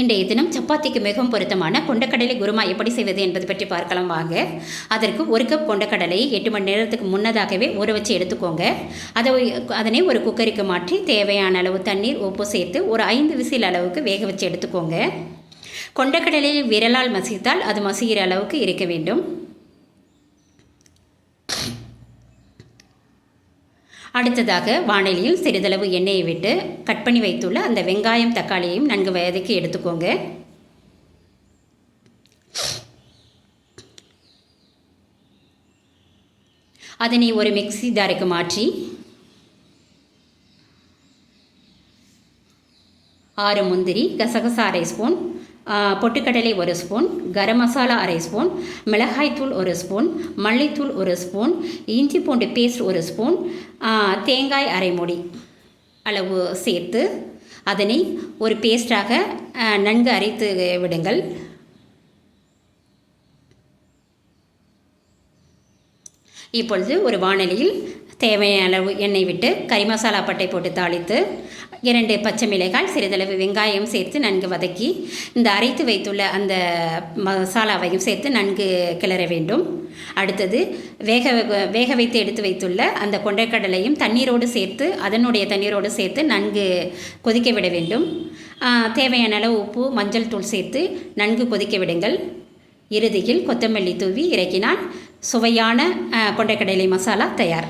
இன்றைய தினம் சப்பாத்திக்கு மிகவும் பொருத்தமான கொண்டக்கடலை குருமா எப்படி செய்வது என்பது பற்றி பார்க்கலாம் வாங்க. அதற்கு ஒரு கப் கொண்டக்கடலையை எட்டு மணி நேரத்துக்கு முன்னதாகவே ஊற வச்சு எடுத்துக்கோங்க. அதை அதனை ஒரு குக்கருக்கு மாற்றி தேவையான அளவு தண்ணீர் உப்பு சேர்த்து ஒரு ஐந்து விசில் அளவுக்கு வேக வச்சு எடுத்துக்கோங்க. கொண்டக்கடலையை விரலால் மசித்தால் அது மசிகிற அளவுக்கு இருக்க வேண்டும். அடுத்ததாக வானிலையில் சிறிதளவு எண்ணெயை விட்டு கட் பண்ணி வைத்துள்ள அந்த வெங்காயம் தக்காளியையும் நன்கு வதக்கி எடுத்துக்கோங்க. அதனை ஒரு மிக்சி ஜாருக்கு மாற்றி ஆறு முந்திரி கசகசா அரை ஸ்பூன் பொட்டுக்கடலை ஒரு ஸ்பூன் கரம் மசாலா அரை ஸ்பூன் மிளகாய்த்தூள் ஒரு ஸ்பூன் மல்லித்தூள் ஒரு ஸ்பூன் இஞ்சி பூண்டு பேஸ்ட் ஒரு ஸ்பூன் தேங்காய் அரை மூடி அளவு சேர்த்து அதனை ஒரு பேஸ்டாக நன்கு அரைத்து விடுங்கள். இப்பொழுது ஒரு வானலியில் தேவையான அளவு எண்ணெய் விட்டு கறி மசாலா பட்டை போட்டு தாளித்து இரண்டு பச்சை மிளகாய் சிறிதளவு வெங்காயம் சேர்த்து நன்கு வதக்கி இந்த அரைத்து வைத்துள்ள அந்த மசாலாவையும் சேர்த்து நன்கு கிளற வேண்டும். அடுத்தது வேக வேக வைத்து எடுத்து வைத்துள்ள அந்த கொண்டைக்கடலையும் தண்ணீரோடு சேர்த்து அதனுடைய தண்ணீரோடு சேர்த்து நன்கு கொதிக்க விட வேண்டும். தேவையான அளவு உப்பு மஞ்சள் தூள் சேர்த்து நன்கு கொதிக்க விடுங்கள். இறுதியில் கொத்தமல்லி தூவி இறக்கினால் சுவையான கொண்டைக்கடலை மசாலா தயார்.